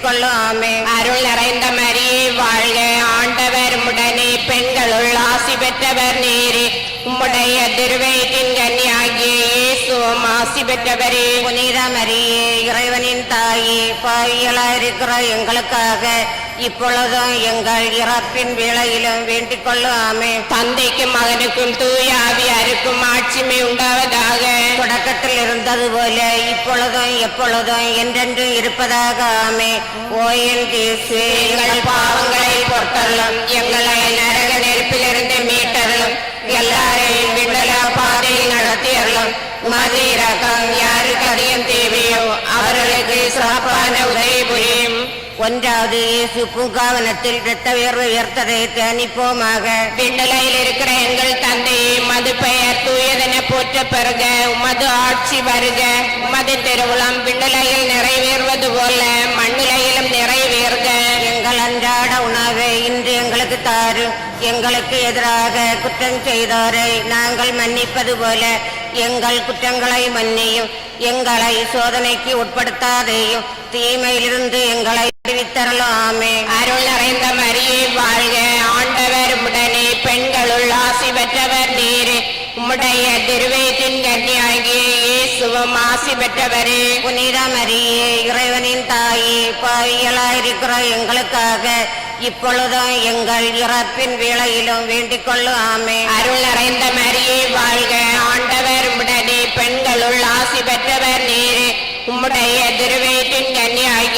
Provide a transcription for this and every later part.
கொள்ளும். ஆமே அருள் நிறைந்த மரியே வாழ்க. ஆண்டவர் உடனே பெண்களுள் ஆசி பெற்றவர் நேரே. உம்முடைய திருவயிற்றின் கன்னியாகிய இயேசுவும் ஆசி பெற்றவரே. புனித மரியே இறைவனின் தாயே பாவியலாயிருக்கிற எங்களுக்காக இப்பொழுதும் எங்கள் இறப்பின் வேளையிலும் வேண்டிக் கொள்ளும். தந்தைக்கும் மகனுக்கும் தூய ஆவியாருக்கும் ஆட்சிமை உண்டாவதாக. தொடக்கத்தில் இருந்தது போல இப்பொழுதும் எப்பொழுதும் என்றென்றும் இருப்பதாக ஆமே. கேசு எங்கள் பாவங்களை பொறுத்தள்ளும் எங்களை ஒன்றாவது இயேசு பூங்காவனத்தில் இரத்த உயர்வு உயர்த்ததை தியானிப்போமாக. விண்ணுலையில் இருக்கிற எங்கள் தந்தையே மது பெயர் தூயதென போற்ற பெறுக. உமது ஆட்சி வருக. உமது திருவுளம் விண்ணுலையில் நிறைவேறுவது போல மண்ணுலையிலும் நிறைவேறுக. எங்கள் அன்றாட உணவை இன்று எங்களுக்கு தாரும் எங்களுக்கு எதிராக குற்றம் செய்தோரை. நாங்கள் மன்னிப்பது போல எங்கள் குற்றங்களை மன்னியும். எங்களை சோதனைக்கு உட்படுத்தாதேயும் தீமையிலிருந்து எங்களை விடுவித்தரலும் அருள் நிறைந்த மரியே வாழ்க. ஆண்டவர் உடனே பெண்களுள் ஆசி பெற்றவர் நீரே. உம்முடைய திருவேற்றின் கன்னியாகிய இயேசுவும் ஆசி பெற்றவரே. புனித மரியே இறைவனின் தாயே பாவியலாயிருக்கிற எங்களுக்காக இப்பொழுதும் எங்கள் இறப்பின் வேளையிலும் வேண்டிக் கொள்ளும் ஆமே அருள் நிறைந்த மரியே வாழ்க. ஆண்டவர் உடனே பெண்களுள் ஆசி பெற்றவர் நீரே. உம்முடைய திருவேற்றின் கன்னியாகிய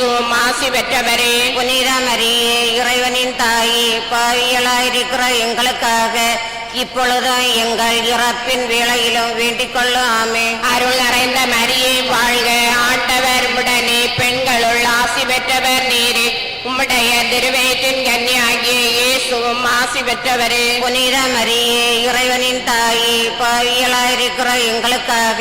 இயேசுவும் ஆசி பெற்றவரே புனிதமரியே இறைவனின் தாயே பாவியலாயிருக்கிற எங்களுக்காக இப்பொழுதும் எங்கள் இறப்பின் வேளையிலும் வேண்டிக் கொள்ளும் ஆமே அருள் நிறைந்த மரியே வாழ்க. ஆண்டவர் உடனே பெண்களுள் ஆசி பெற்றவர் நீரே. உம்முடைய திருவேற்றின் கன்னியாகிய இயேசுவும் ஆசி பெற்றவரே. புனித மரியே இறைவனின் தாயே பாவியலாயிருக்கிற எங்களுக்காக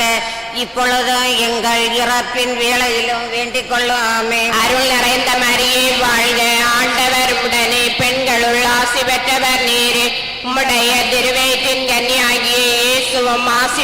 இப்பொழுது எங்கள் இறப்பின் வேளையிலும் வேண்டிக் கொள்ளாமே. அருள் நிறைந்த மரியே வாழ்க ஆண்டவர் உடனே. பெண்களுள் ஆசி பெற்றவர் நீரே. உம்முடைய திருவேற்றின் கன்னியாகிய இயேசுவும் ஆசி